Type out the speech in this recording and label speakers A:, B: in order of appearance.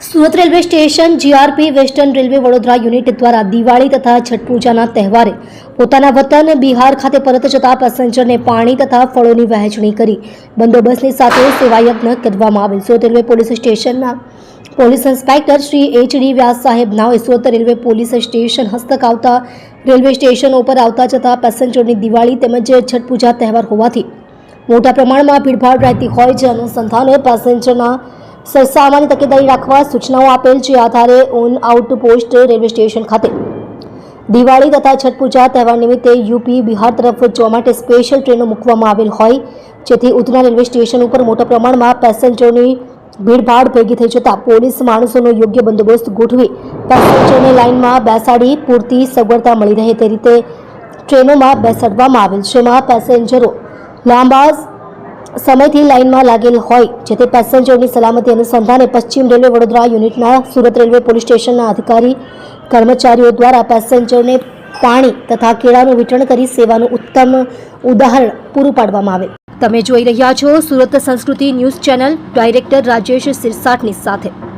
A: Surat railway station GRP western railway Vadodara unit દ્વારા દિવાળી તથા છઠ પૂજાના તહેવારે પોતાના વતન બિહાર ખાતે પરત જતા પેસેન્જરને પાણી તથા ફળોની વહેંચણી કરી. બંદોબસ્તની સાથે સેવાયજ્ઞ કરવામાં આવેલ. સુરત રેલવે પોલીસ સ્ટેશનના police inspector Shri H D Vyas સાહેબ નાઓએ સુરત રેલવે પોલીસ સ્ટેશન હસ્તક આવતા રેલવે સ્ટેશન ઉપર આવતા જતા પેસેન્જરની દિવાળી તેમજ છઠ પૂજા તહેવાર હોવાથી મોટા પ્રમાણમાં ભીડભાડ રહેતી હોય જે અનુસંધાને પેસેન્જરના સામાન્ય તકેદારી રાખવા સૂચનાઓ આપેલ જે આધારે on out post railway station ખાતે. દિવાળી તથા છઠ પૂજા તહેવાર નિમિત્તે યુપી બિહાર તરફ જવા માટે સ્પેશિયલ ટ્રેનો મૂકવામાં આવેલ હોય, જેથી ઉધના રેલવે સ્ટેશન ઉપર મોટા પ્રમાણમાં પેસેન્જરોની ભીડભાડ ભેગી થઈ જતાં પોલીસ માણસોનો યોગ્ય બંદોબસ્ત ગોઠવી પેસેન્જરને લાઇનમાં બેસાડી પૂરતી સગવડતા મળી રહે તે રીતે ટ્રેનોમાં બેસાડવામાં આવેલ છે પેસેન્જરો લાંબા સમયથી લાઇનમાં લાગેલ હોય જેથી પેસેન્જરની સલામતી અનુસંધાને પશ્ચિમ રેલવે વડોદરા યુનિટના સુરત રેલવે પોલીસ સ્ટેશનના અધિકારી, કર્મચારીઓ દ્વારા પેસેન્જરને પાણી તથા કેળાનું વિતરણ કરી સેવાનું ઉત્તમ ઉદાહરણ પૂરું પાડવામાં આવે. તમે જોઈ રહ્યા છો Surat Sanskriti news channel, director Rajesh સિરસાટની સાથે.